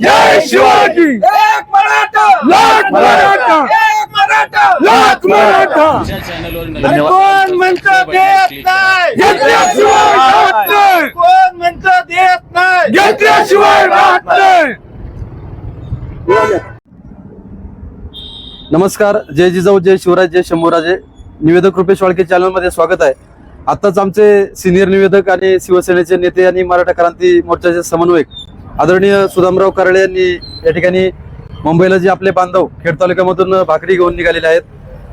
जय शिवाजी एक मराठा। लाख मराठा। एक मराठा। लाख मराठा। कोण म्हणतं देत नाही? घेतल्याशिवाय राहत नाही. कोण म्हणतं देत नाही? घेतल्याशिवाय राहत नाही. नमस्कार. जय जिजाऊ जय शिवराज जय शंभूराजे. निवेदक रुपेश वाळके चॅनलमध्ये स्वागत आहे. आताच आमचे सिनियर निवेदक आणि शिवसेनेचे नेते आणि मराठा क्रांती मोर्चाचे समन्वयक आदरणीय सुदामराव कराळे यांनी या ठिकाणी मुंबईला जे आपले बांधव खेड तालुक्यामधून भाकरी घेऊन निघालेले आहेत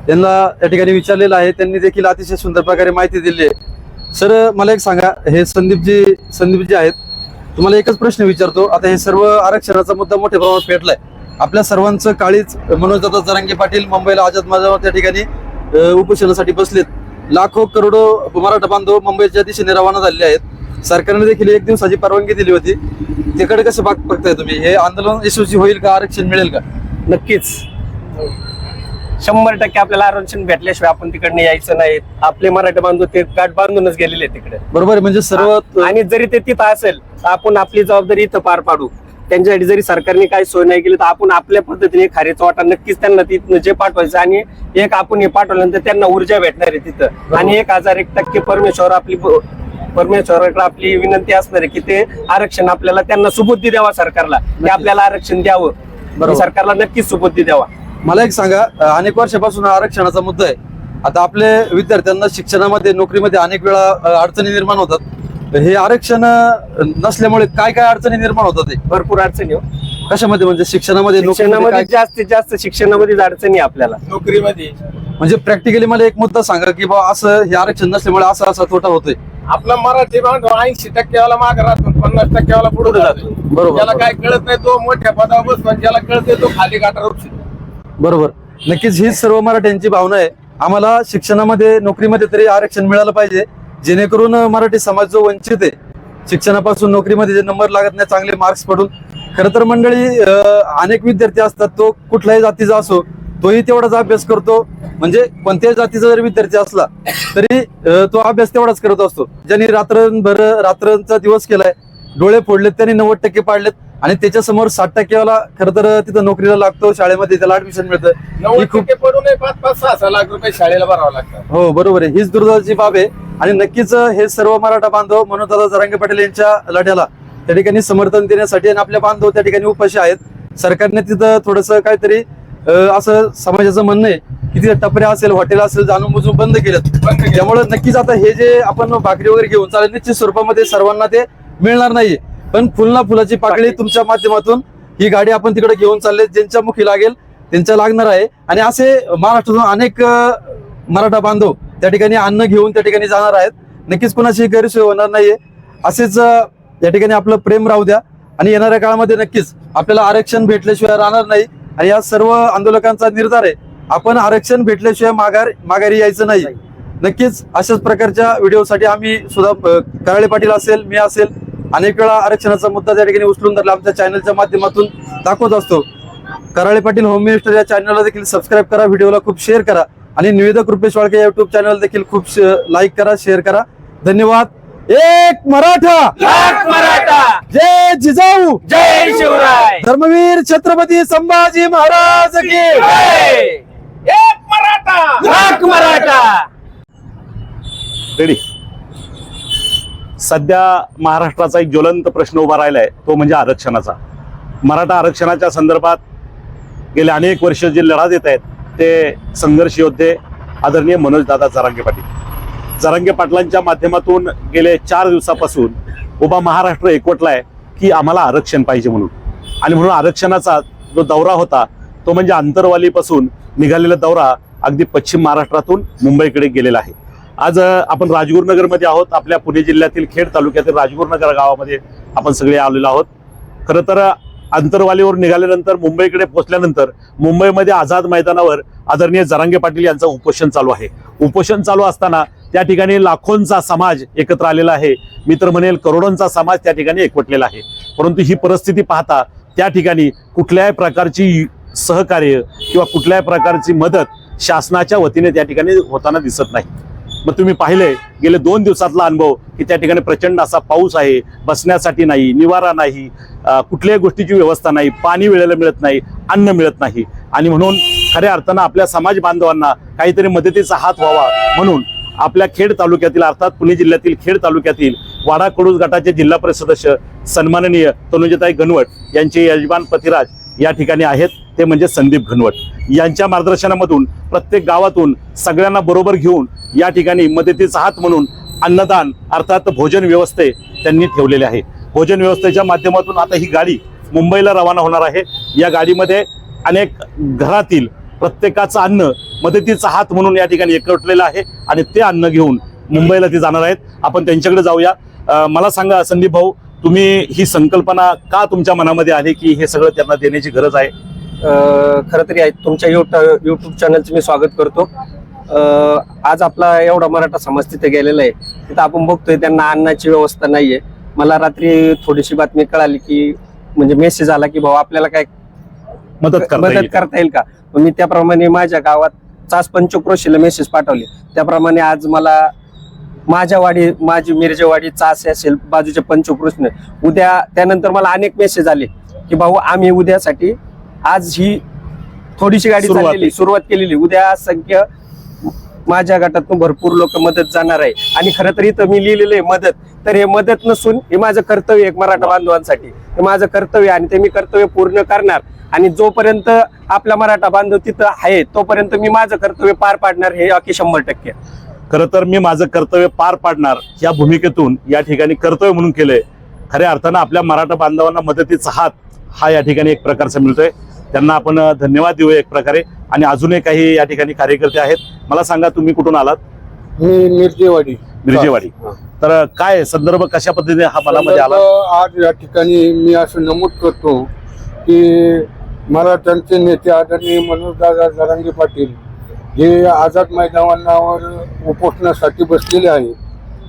त्यांना या ठिकाणी विचारलेलं आहे. त्यांनी देखील अतिशय सुंदर प्रकारे माहिती दिली आहे. सर मला एक सांगा हे संदीपजी संदीपजी आहेत. तुम्हाला एकच प्रश्न विचारतो. आता हे सर्व आरक्षणाचा मुद्दा मोठ्या प्रमाणात पेटलाय. आपल्या सर्वांचं काळीच मनोजदादा जरांगे पाटील मुंबईला आझाद माझावर त्या ठिकाणी उपोषणासाठी बसलेत. लाखो करोडो मराठा बांधव मुंबईच्या दिशेने रवाना झालेले आहेत. सरकारने देखील एक दिवसाची परवानगी दिली होती. तिकडे कसं बाग बघताय तुम्ही? हे आंदोलन यशस्वी होईल का आरक्षण मिळेल का? नक्कीच. शंभर टक्के आपल्याला आरक्षण भेटल्याशिवाय आपण तिकडनं यायचं नाही. आपले मराठी बांधव ते गाठ बांधूनच गेलेले आहेत तिकडे. बरोबर आहे म्हणजे सर्व आणि जरी ते तिथं असेल तर आपण आपली जबाबदारी इथं पार पाडू. त्यांच्यासाठी जरी सरकारने काही सोय नाही केली तर आपण आपल्या पद्धतीने खारेचा वाटा नक्कीच त्यांना तिथनं जे पाठवायचं आणि एक आपण हे पाठवल्यानंतर त्यांना ऊर्जा भेटणार आहे तिथं. आणि एक हजार एक टक्के परमेश्वर आपली परमेश्वराकडे आपली विनंती असणार आहे की ते आरक्षण आपल्याला त्यांना सुबुद्धी द्यावा सरकारला. ते आपल्याला आरक्षण द्यावं. बरोबर. सरकारला नक्कीच सुबुद्धी द्यावा. मला एक सांगा अनेक वर्षापासून आरक्षणाचा मुद्दा आहे. आता आपले विद्यार्थ्यांना शिक्षणामध्ये नोकरीमध्ये अनेक वेळा अडचणी निर्माण होतात. हे आरक्षण नसल्यामुळे काय काय अडचणी निर्माण होतात भरपूर अडचणी हो. कशामध्ये? म्हणजे शिक्षणामध्ये नोकरीमध्ये शिक्षणामध्ये जास्तीत जास्त शिक्षणामध्येच अडचणी आहे आपल्याला. नोकरीमध्ये. म्हणजे प्रॅक्टिकली मला एक मुद्दा सांगा की बा असं हे आरक्षण नसल्यामुळे असा असा तोटा होतोय. आपला मराठी बांधव ऐंशी टक्क्याला मागे राहतो पन्नास टक्क्याला पुढे जातो. बरोबर. ज्याला काय कळत नाही तो मोठ्या पदावर बसतो ज्याला कळते तो खाली गाठावर बरोबर. नक्कीच हीच सर्व मराठ्यांची भावना आहे. आम्हाला शिक्षणामध्ये नोकरीमध्ये तरी आरक्षण मिळालं पाहिजे. जेणेकरून मराठी समाज जो वंचित आहे शिक्षणापासून नोकरीमध्ये जे नंबर लागत नाही चांगले मार्क्स पडून. खरं तर मंडळी अनेक विद्यार्थी असतात तो कुठल्याही जातीचा असो तोही तेवढाच अभ्यास करतो. म्हणजे कोणत्याही जातीचा जरी विद्यार्थी असला तरी तो अभ्यास तेवढाच करत असतो. ज्यांनी रात्रभर रात्रीचा दिवस केलाय डोळे फोडलेत त्यांनी नव्वद टक्के पाडलेत आणि त्याच्यासमोर साठ टक्केवाला खरं तर तिथं नोकरीला लागतो शाळेमध्ये त्याला ऍडमिशन मिळतं. खूप टक्के पडून पाच पाच सहा सहा लाख रुपये शाळेला भरावं लागतात हो बरोबर आहे. हीच दुर्दैवाची बाब आहे. आणि नक्कीच हे सर्व मराठा बांधव मनोज दादा जरांगे पाटील यांच्या लढ्याला त्या ठिकाणी समर्थन देण्यासाठी आणि आपल्या बांधव त्या ठिकाणी उपाशी आहेत. सरकारने तिथं थोडस काहीतरी असं समाजाचं म्हणणं आहे की तिथे टपऱ्या असेल हॉटेल असेल जाणून बुजून बंद केलं. त्यामुळे नक्कीच आता हे जे आपण भाकरी वगैरे घेऊन चालेल निश्चित स्वरूपामध्ये सर्वांना ते मिळणार नाहीये. पण फुलना फुलाची पाकळी तुमच्या माध्यमातून ही गाडी आपण तिकडे घेऊन चालले ज्यांच्या मुखी लागेल त्यांच्या लागणार आहे. आणि असे महाराष्ट्रातून अनेक मराठा बांधव त्या ठिकाणी अन्न घेऊन त्या ठिकाणी जाणार आहेत. नक्कीच कुणाची गैरसोय होणार नाहीये. असेच या ठिकाणी आपलं प्रेम राहू द्या. आणि येणाऱ्या काळामध्ये नक्कीच आपल्याला आरक्षण भेटल्याशिवाय राहणार नाही. आणि या सर्व आंदोलकांचा निर्धार आहे. आपण आरक्षण भेटल्याशिवाय माघार माघारी यायचं नाही. नक्कीच अशाच प्रकारच्या व्हिडिओसाठी आम्ही सुद्धा कराळे पाटील असेल मी असेल अनेक वेळा आरक्षणाचा मुद्दा त्या ठिकाणी उचलून धरला. आमच्या चॅनलच्या माध्यमातून दाखवत असतो. कराळे पाटील होम मिनिस्टर या चॅनलला देखील सबस्क्राईब करा व्हिडिओला खूप शेअर करा. आणि निवेदक रुपेश वाळके युट्यूब चॅनल देखील खूप लाईक करा शेअर करा. धन्यवाद. एक मराठा. लाख मराठा. जय जिजाऊ. जय शिवराय. धर्मवीर छत्रपती संभाजी महाराज की जय! एक मराठा. लाख मराठा. रेडी सध्या महाराष्ट्राचा एक ज्वलंत प्रश्न उभा राहिला आहे तो म्हणजे आरक्षणाचा. मराठा आरक्षणाच्या संदर्भात गेले अनेक वर्ष जे लढा देत आहेत ते संघर्ष योद्धे आदरणीय मनोजदादा जरांगे पाटील. जरांगे पाटलांच्या माध्यमातून गेले चार दिवसापासून उभा महाराष्ट्र एकवटलाय की आम्हाला आरक्षण पाहिजे म्हणून. आणि म्हणून आरक्षणाचा जो दौरा होता तो म्हणजे आंतरवालीपासून निघालेला दौरा अगदी पश्चिम महाराष्ट्रातून मुंबईकडे गेलेला आहे. आज आपण राजगुरुनगरमध्ये आहोत आपल्या पुणे जिल्ह्यातील खेड तालुक्यातील राजगुरुनगर गावामध्ये आपण सगळे आलेलो आहोत. खरं तर आंतरवालीवर निघाल्यानंतर मुंबईकडे पोहोचल्यानंतर मुंबईमध्ये आझाद मैदानावर आदरणीय जरांगे पाटील यांचं उपोषण चालू आहे. उपोषण चालू असताना त्या ठिकाणी लाखोंचा समाज एकत्र आलेला आहे. मी तर म्हणेल करोडोंचा समाज त्या ठिकाणी एकवटलेला आहे. परंतु ही परिस्थिती पाहता त्या ठिकाणी कुठल्याही प्रकारची सहकार्य किंवा कुठल्याही प्रकारची मदत शासनाच्या वतीने त्या ठिकाणी होताना दिसत नाही. मग तुम्ही पाहिले गेले दोन दिवसातला अनुभव की त्या ठिकाणी प्रचंड असा पाऊस आहे बसण्यासाठी नाही निवारा नाही कुठल्याही गोष्टीची व्यवस्था नाही पाणी वेळेला मिळत नाही अन्न मिळत नाही. आणि म्हणून खऱ्या अर्थानं आपल्या समाज बांधवांना काहीतरी मदतीचा हात व्हावा म्हणून आपल्या खेड तालुक्यातील अर्थात पुणे जिल्ह्यातील खेड तालुक्यातील वाडा कडूज गटाचे जिल्हा परिषद सदस्य सन्माननीय तनुजताई घनवट यांचे यजमान पतिराज या ठिकाणी आहेत. ते म्हणजे संदीप घनवट. यांच्या मार्गदर्शनामधून प्रत्येक गावातून सगळ्यांना बरोबर घेऊन या ठिकाणी मदतीचा हात म्हणून अन्नदान अर्थात भोजन व्यवस्थे त्यांनी ठेवलेले आहे. भोजन व्यवस्थेच्या माध्यमातून आता ही गाडी मुंबईला रवाना होणार आहे. या गाडीमध्ये अनेक घरातील प्रत्येकाचं अन्न मदतीचा हात म्हणून या ठिकाणी एकवटलेलं आहे आणि ते अन्न घेऊन मुंबईला ते जाणार आहेत. आपण त्यांच्याकडे जाऊया. मला सांगा संदीप भाऊ तुम्ही ही संकल्पना का तुमच्या मनामध्ये आली की हे सगळं त्यांना देण्याची गरज आहे? खरं तरी आहे तुमच्या युट्यूब चॅनलचं मी स्वागत करतो. आज आपला एवढा मराठा समाज तिथे गेलेला आहे. तिथं आपण बघतोय त्यांना अन्नाची व्यवस्था नाहीये. मला रात्री थोडीशी बातमी कळाली की म्हणजे मेसेज आला की भाऊ आपल्याला काय मदत करता मदत येईल करता येईल का? मग मी त्याप्रमाणे माझ्या गावात चास पंचक्रोशीला मेसेज पाठवले. त्याप्रमाणे आज मला माझ्या वाडी माझी मिरजेवाडी चास असेल बाजूच्या पंचक्रोशीने. उद्या त्यानंतर मला अनेक मेसेज आले की भाऊ आम्ही उद्यासाठी आज ही थोडीशी गाडी सुरुवात चाललेली सुरुवात केलेली. उद्या संख्या माझ्या गटातून भरपूर लोक मदत जाणार आहे. आणि खरं तर इथं मी लिहिलेलं आहे मदत. तर हे मदत नसून हे माझं कर्तव्य आहे एक मराठा बांधवांसाठी. हे माझं कर्तव्य आहे आणि ते मी कर्तव्य पूर्ण करणार. आणि जोपर्यंत आपला मराठा बांधव तिथं आहे तोपर्यंत मी माझं कर्तव्य पार पाडणार हे अगदी शंभर टक्के. खरं तर मी माझं कर्तव्य पार पाडणार या भूमिकेतून या ठिकाणी कर्तव्य म्हणून केलंय. खऱ्या अर्थानं आपल्या मराठा बांधवांना मदतीचा हात हा या ठिकाणी एक प्रकारचा मिळतोय. त्यांना आपण धन्यवाद देऊया एक प्रकारे. आणि अजूनही काही या ठिकाणी कार्यकर्ते आहेत. मला सांगा तुम्ही कुठून आलात? मी मिरजेवाडी. मिरजेवाडी. तर काय संदर्भ कशा पद्धतीने हा मनामध्ये आला? आज या ठिकाणी मी असं नमूद करतो की मराठ्यांचे नेते आदरणीय मनोजदादा जरांगे पाटील हे आझाद मैदानावर उपोषणासाठी बसलेले आहे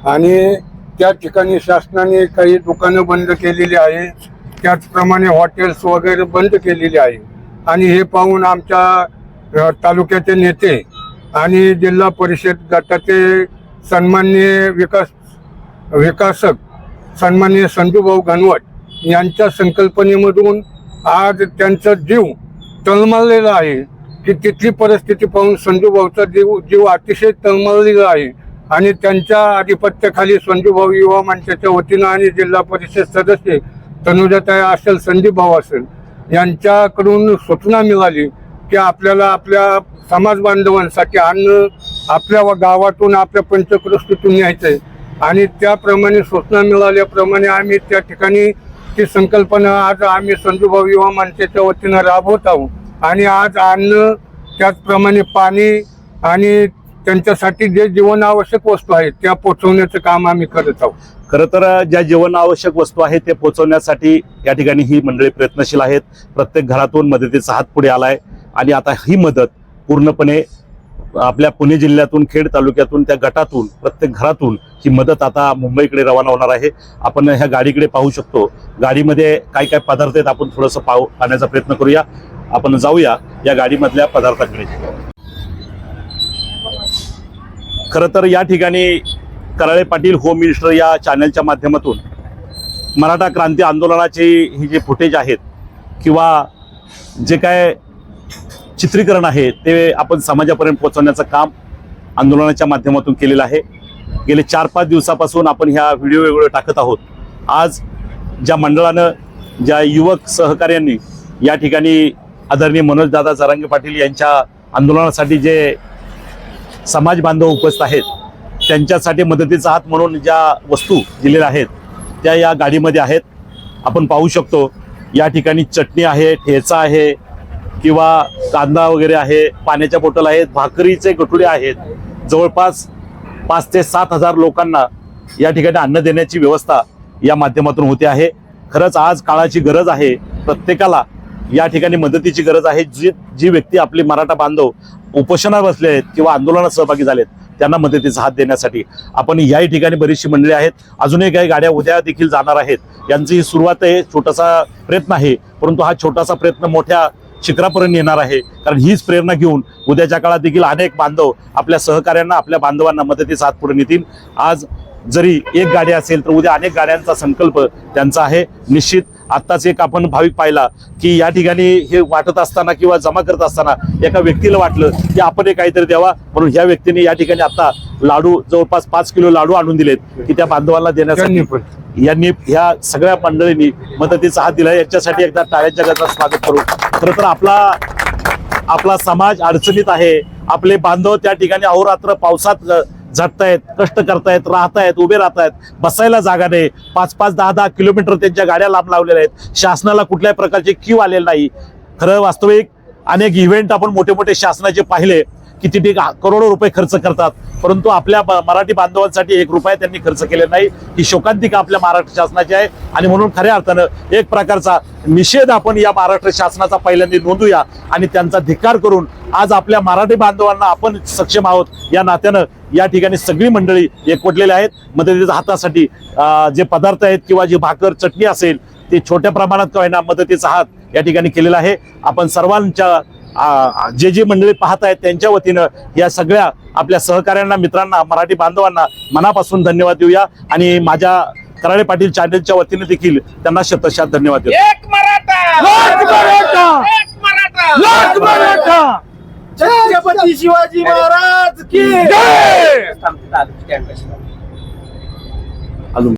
आणि त्या ठिकाणी शासनाने काही दुकानं बंद केलेली आहे त्याचप्रमाणे हॉटेल्स वगैरे बंद केलेली आहे आणि हे पाहून आमच्या तालुक्याचे नेते आणि जिल्हा परिषद गटाचे सन्माननीय विकास विकासक सन्माननीय संजूभाऊ घनवट यांच्या संकल्पनेमधून आज त्यांचा जीव तळमळलेला आहे की तिथली परिस्थिती पाहून संजूभाऊचा जीव जीव अतिशय तळमळलेला आहे. आणि त्यांच्या आधिपत्याखाली संजूभाऊ युवा मंचाच्या वतीनं आणि जिल्हा परिषद सदस्य तनुजाताई असेल संदीप भाऊ असेल यांच्याकडून सूचना मिळाली की आपल्याला आपल्या समाज बांधवांसाठी अन्न आपल्या गावातून आपल्या पंचकृष्टीतून न्यायचंय. आणि त्याप्रमाणे सूचना मिळाल्याप्रमाणे आम्ही त्या ठिकाणी ती संकल्पना आज आम्ही संजूभाऊ युवा मंचाच्या वतीनं राबवत आहोत. आणि आज अन्न त्याचप्रमाणे पाणी आणि त्यांच्यासाठी जे जीवन आवश्यक वस्तू आहेत त्या पोचवण्याचं काम आम्ही करत आहोत. खरं तर ज्या जीवन आवश्यक वस्तू आहेत ते पोचवण्यासाठी या ठिकाणी ही मंडळी प्रयत्नशील आहेत. प्रत्येक घरातून मदतीचा हात पुढे आलाय. आणि आता ही मदत पूर्णपणे आपल्या पुणे जिल्ह्यातून खेड तालुक्यातून त्या गटातून प्रत्येक घरातून ही मदत आता मुंबईकडे रवाना होणार आहे. आपण ह्या गाडीकडे पाहू शकतो. गाडीमध्ये काय काय पदार्थ आहेत आपण थोडंसं पाहू पाहण्याचा प्रयत्न करूया. आपण जाऊया या गाडीमधल्या पदार्थाकडे. खरं तर या ठिकाणी कराळे पाटील होम मिनिस्टर या चॅनलच्या माध्यमातून मराठा क्रांती आंदोलनाची ही जे फुटेज आहेत किंवा जे काय चित्रीकरण आहे ते आपण समाजापर्यंत पोहोचवण्याचं काम आंदोलनाच्या माध्यमातून केलेलं आहे. गेले चार पाच दिवसापासून आपण ह्या व्हिडिओ वेगवेगळे टाकत आहोत. आज ज्या मंडळानं ज्या युवक सहकार्यांनी या ठिकाणी आदरणीय मनोजदादा जरांगे पाटील यांच्या आंदोलनासाठी जे समाज बांधव उपस्थित आहेत त्यांच्यासाठी मदतीचा हात म्हणून ज्या वस्तू दिलेल्या आहेत त्या या गाडीमध्ये आहेत. आपण पाहू शकतो या ठिकाणी चटणी आहे ठेचा आहे किंवा कांदा वगैरे आहे पाण्याच्या बॉटल आहेत भाकरीचे गठुडे आहेत जवळपास पाच ते सात हजार लोकांना या ठिकाणी अन्न देण्याची व्यवस्था या माध्यमातून होते आहे. खरंच आज काळाची गरज आहे. प्रत्येकाला या ठिकाणी मदतीची गरज आहे. जी जी व्यक्ती आपली मराठा बांधव उपोषणात बसले आहेत किंवा आंदोलनात सहभागी झालेत त्यांना मदतीचा हात देण्यासाठी आपण याही ठिकाणी बरीचशी मंडळी आहेत. अजूनही काही गाड्या उद्या देखील जाणार आहेत. यांची ही सुरुवात आहे. छोटासा प्रयत्न आहे. परंतु हा छोटासा प्रयत्न मोठ्या शिखरापर्यंत येणार आहे. कारण हीच प्रेरणा घेऊन उद्याच्या काळात देखील अनेक बांधव आपल्या सहकाऱ्यांना आपल्या बांधवांना मदतीचा हात पुढे नेतील. आज जरी एक गाडी असेल तर उद्या अनेक गाड्यांचा संकल्प त्यांचा आहे. निश्चित आत्ताच एक आपण भाविक पाहिला की या ठिकाणी हे वाटत असताना किंवा जमा करत असताना एका व्यक्तीला वाटलं की आपण हे काहीतरी द्यावा. म्हणून ह्या व्यक्तीने या ठिकाणी आता लाडू जवळपास पाच किलो लाडू आणून दिलेत की त्या बांधवांना देण्यासाठी. यांनी ह्या सगळ्या मंडळींनी मदतीचा हात दिला. याच्यासाठी एकदा टाळ्यांच्या गजात स्वागत करू. खरं तर आपला आपला समाज अडचणीत आहे. आपले बांधव त्या ठिकाणी अहोरात्र पावसात झटतायत कष्ट करतायत राहतायत उभे राहतायत. बसायला जागा नाही. पाच पाच दहा दहा किलोमीटर त्यांच्या गाड्या लांब लावलेल्या आहेत. शासनाला कुठल्याही प्रकारचे क्यू आलेले नाही. खरं वास्तविक अनेक इव्हेंट आपण मोठे मोठे शासनाचे पाहिले. किती ते करोडो रुपये खर्च करतात. परंतु आपल्या ब- मराठी बांधवांसाठी एक रुपया त्यांनी खर्च केले नाही. ही शोकांतिका आपल्या महाराष्ट्र शासनाची आहे. आणि म्हणून खऱ्या अर्थानं एक प्रकारचा निषेध आपण या महाराष्ट्र शासनाचा पहिल्यांदा नोंदूया आणि त्यांचा धिक्कार करून आज आपल्या मराठी बांधवांना आपण सक्षम आहोत. या नात्यानं या ठिकाणी सगळी मंडळी एकवटलेली आहेत. मदतीच्या हातासाठी जे पदार्थ आहेत किंवा जी भाकर चटणी असेल ते छोट्या प्रमाणात का होईना मदतीचा हात या ठिकाणी केलेला आहे. आपण सर्वांच्या जे जे मंडळी पाहत आहेत त्यांच्या वतीनं या सगळ्या आपल्या सहकाऱ्यांना मित्रांना मराठी बांधवांना मनापासून धन्यवाद देऊया आणि माझ्या कराळे पाटील चॅनलच्या वतीने देखील त्यांना शतशात धन्यवाद देऊ एक मराठा लाख मराठा! एक मराठा लाख मराठा! छत्रपती शिवाजी महाराज की